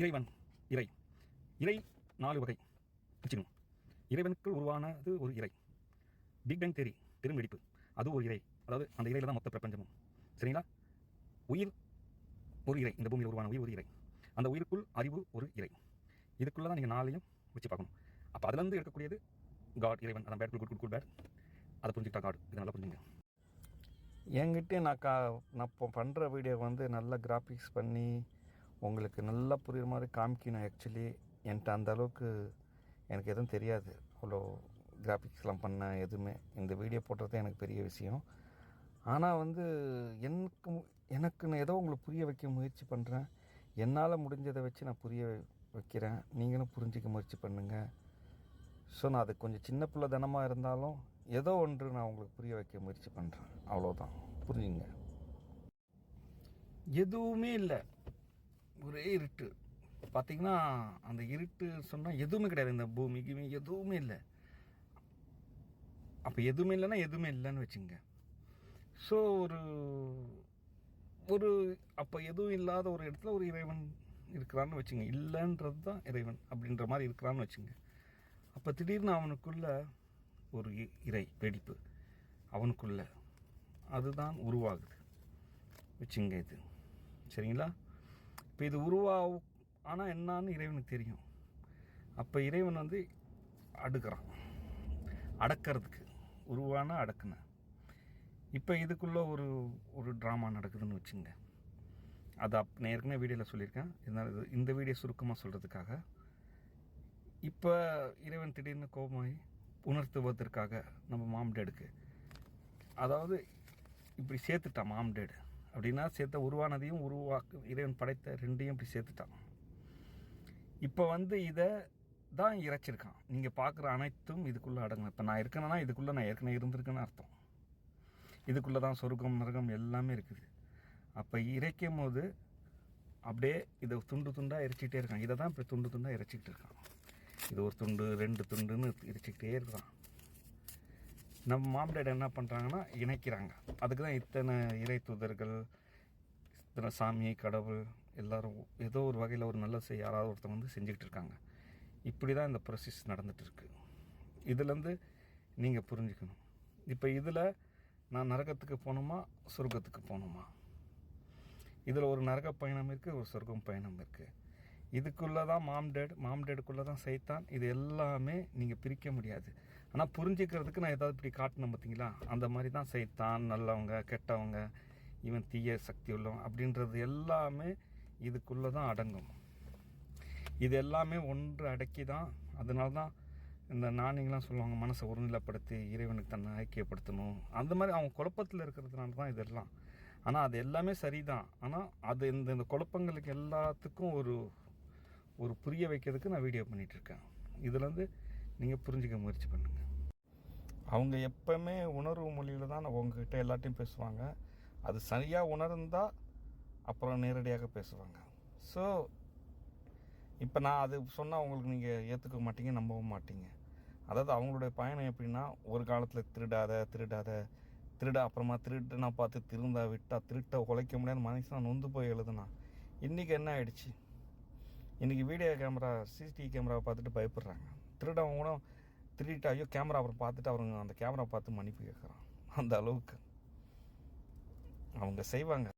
இறைவன் இறை. இறை நாலு வகை. வச்சுக்கணும் இறைவனுக்குள் உருவானது ஒரு இறை. பிக் பேங் தேரி பெரும் வெடிப்பு அது ஒரு இறை. அதாவது அந்த இறையில தான் மொத்த பிரபஞ்சமும். சரிங்களா? உயிர் ஒரு இறை. இந்த பூமியில் உருவான உயிர் ஒரு இறை. அந்த உயிருக்குள் அறிவு ஒரு இறை. இதுக்குள்ளே தான் நீங்கள் நாளையும் வச்சு பார்க்கணும். அப்போ அதுலேருந்து இருக்கக்கூடியது காட் இறைவன். அதான் bad good good good bad அதை புரிஞ்சுக்கிட்டா காட் இதை நல்லா புரிஞ்சுங்க. என்கிட்ட நான் கா நான் இப்போ பண்ணுற வீடியோ வந்து நல்லா கிராஃபிக்ஸ் பண்ணி உங்களுக்கு நல்லா புரியுற மாதிரி காமிக்கணும் ஆக்சுவலி என்கிட்ட அந்த அளவுக்கு எனக்கு எதுவும் தெரியாது. அவ்வளோ கிராஃபிக்ஸ்லாம் பண்ண எதுவுமே. இந்த வீடியோ போடுறது எனக்கு பெரிய விஷயம். ஆனால் வந்து எனக்கு எனக்கு நான் ஏதோ உங்களுக்கு புரிய வைக்க முயற்சி பண்ணுறேன் என்னால் முடிஞ்சதை வச்சு நான் புரிய வைக்கிறேன். நீங்களும் புரிஞ்சிக்க முயற்சி பண்ணுங்கள் ஸோ நான் அது கொஞ்சம் சின்ன பிள்ளை தனமாக இருந்தாலும் ஏதோ ஒன்று நான் உங்களுக்கு புரிய வைக்க முயற்சி பண்ணுறேன் அவ்வளோதான் புரிஞ்சுங்க எதுவுமே இல்லை. ஒரே இருட்டு. பார்த்தீங்கன்னா அந்த இருட்டு சொன்னால் எதுவுமே கிடையாது. இந்த பூமிக்குமே எதுவுமே இல்லை. அப்போ எதுவுமே இல்லைன்னா எதுவுமே இல்லைன்னு வச்சுங்க. ஸோ ஒரு ஒரு அப்போ எதுவும் இல்லாத ஒரு இடத்துல ஒரு இறைவன் இருக்கிறான்னு வச்சுங்க. இல்லைன்றது தான் இறைவன் அப்படின்ற மாதிரி இருக்கிறான்னு வச்சுங்க. அப்போ திடீர்னு அவனுக்குள்ள ஒரு இ- இறை வெடிப்பு அவனுக்குள்ள. அதுதான் உருவாகுது. வச்சுங்க இது. சரிங்களா? இப்போ இது உருவாகும். ஆனால் என்னன்னு இறைவனுக்கு தெரியும். அப்போ இறைவன் வந்து அடுக்கிறான். அடக்கிறதுக்கு. உருவான அடக்குன. இப்போ இதுக்குள்ளே ஒரு ஒரு ட்ராமா நடக்குதுன்னு வச்சுங்க. அது அப் நான் ஏற்கனவே வீடியோவில் சொல்லியிருக்கேன். இருந்தாலும் இது இந்த வீடியோ சுருக்கமாக சொல்கிறதுக்காக இப்போ இறைவன் திடீர்னு கோபமாகி உணர்த்துவதற்காக நம்ம மாம் டேடுக்கு அதாவது இப்படி சேர்த்துட்டான் மாம் டேடு அப்படின்னா சேர்த்த உருவானதையும் உருவாக்கு இறைவன் படைத்த ரெண்டையும் இப்படி சேர்த்துட்டான். இப்போ வந்து இதை தான் இறைச்சிருக்கான். நீங்கள் பார்க்குற அனைத்தும் இதுக்குள்ளே அடங்கணும் இப்போ நான் இருக்கேன்னா இதுக்குள்ளே நான் ஏற்கனவே இருந்திருக்கேன்னு அர்த்தம். இதுக்குள்ளே தான் சொர்க்கம் நரகம் எல்லாமே இருக்குது. அப்போ இறைக்கும் போது அப்படியே இதை துண்டு துண்டாக இறைச்சிக்கிட்டே இருக்கான். இதை தான் இப்படி துண்டு துண்டாக இறைச்சிக்கிட்டு இருக்கான். இது ஒரு துண்டு ரெண்டு துண்டுன்னு இறைச்சிக்கிட்டே இருக்கிறான் நம்ம மாம்டேட் என்ன பண்ணுறாங்கன்னா இணைக்கிறாங்க. அதுக்கு தான் இத்தனை இறை தூதர்கள் இத்தனை சாமி கடவுள் எல்லாரும் ஏதோ ஒரு வகையில் ஒரு நல்ல செய்ய யாராவது ஒருத்தவங்க வந்து செஞ்சுக்கிட்டு இருக்காங்க. இப்படி தான் இந்த ப்ரொசஸ் நடந்துகிட்ருக்கு இதுலேருந்து நீங்கள் புரிஞ்சுக்கணும். இப்போ இதில் நான் நரகத்துக்கு போகணுமா சொர்க்கத்துக்கு போகணுமா? இதில் ஒரு நரக பயணம் இருக்குது ஒரு சொர்க்கம் பயணம் இருக்குது இதுக்குள்ளே தான் மாம்டேட் மாம்டேடுக்குள்ளே தான் சைத்தான். இது எல்லாமே நீங்கள் பிரிக்க முடியாது. ஆனால் புரிஞ்சுக்கிறதுக்கு நான் ஏதாவது இப்படி காட்டணும் பார்த்தீங்களா அந்த மாதிரி தான் சைத்தான் நல்லவங்க கெட்டவங்க இவன் தீய சக்தி உள்ளவன் அப்படின்றது எல்லாமே இதுக்குள்ளே தான் அடங்கும். இது எல்லாமே ஒன்று அடக்கி தான் அதனால தான் இந்த நாணயங்கள்லாம் சொல்லுவாங்க மனசை ஒருநிலைப்படுத்தி இறைவனுக்கு தன்னை ஐக்கியப்படுத்தணும். அந்த மாதிரி அவங்க குழப்பத்தில் இருக்கிறதுனால தான் இதெல்லாம். ஆனால் அது எல்லாமே சரிதான். ஆனால் அது இந்த இந்த குழப்பங்களுக்கு எல்லாத்துக்கும் ஒரு ஒரு புரிய வைக்கிறதுக்கு நான் வீடியோ பண்ணிகிட்ருக்கேன் இதுலேருந்து நீங்கள் புரிஞ்சுக்க முயற்சி பண்ணுங்கள் அவங்க எப்போவுமே உணர்வு மொழியில் தான் உங்ககிட்ட எல்லாத்தையும் பேசுவாங்க. அது சரியாக உணர்ந்தால் அப்புறம் நேரடியாக பேசுவாங்க. ஸோ இப்போ நான் அது சொன்னால் உங்களுக்கு நீங்கள் ஏற்றுக்க மாட்டீங்க நம்பவும் மாட்டீங்க. அதாவது அவங்களுடைய பயணம் எப்படின்னா ஒரு காலத்தில் திருடாத திருடாத திருட அப்புறமா திருட்டுனா பார்த்து திருந்தா விட்டா திருட்டை உழைக்க முடியாத மனுஷன் நொந்து போய் எழுதுனா இன்றைக்கி என்ன ஆயிடுச்சு? இன்றைக்கி வீடியோ கேமரா சிசிடிவி கேமராவை பார்த்துட்டு பயப்படுறாங்க. திருடவங்க கூட திருடிட்டு ஐயோ கேமரா அப்புறம் பார்த்துட்டு அவங்க அந்த கேமரா பார்த்து மன்னிப்பு கேட்குறான். அந்த அளவுக்கு. அவங்க செய்வாங்க.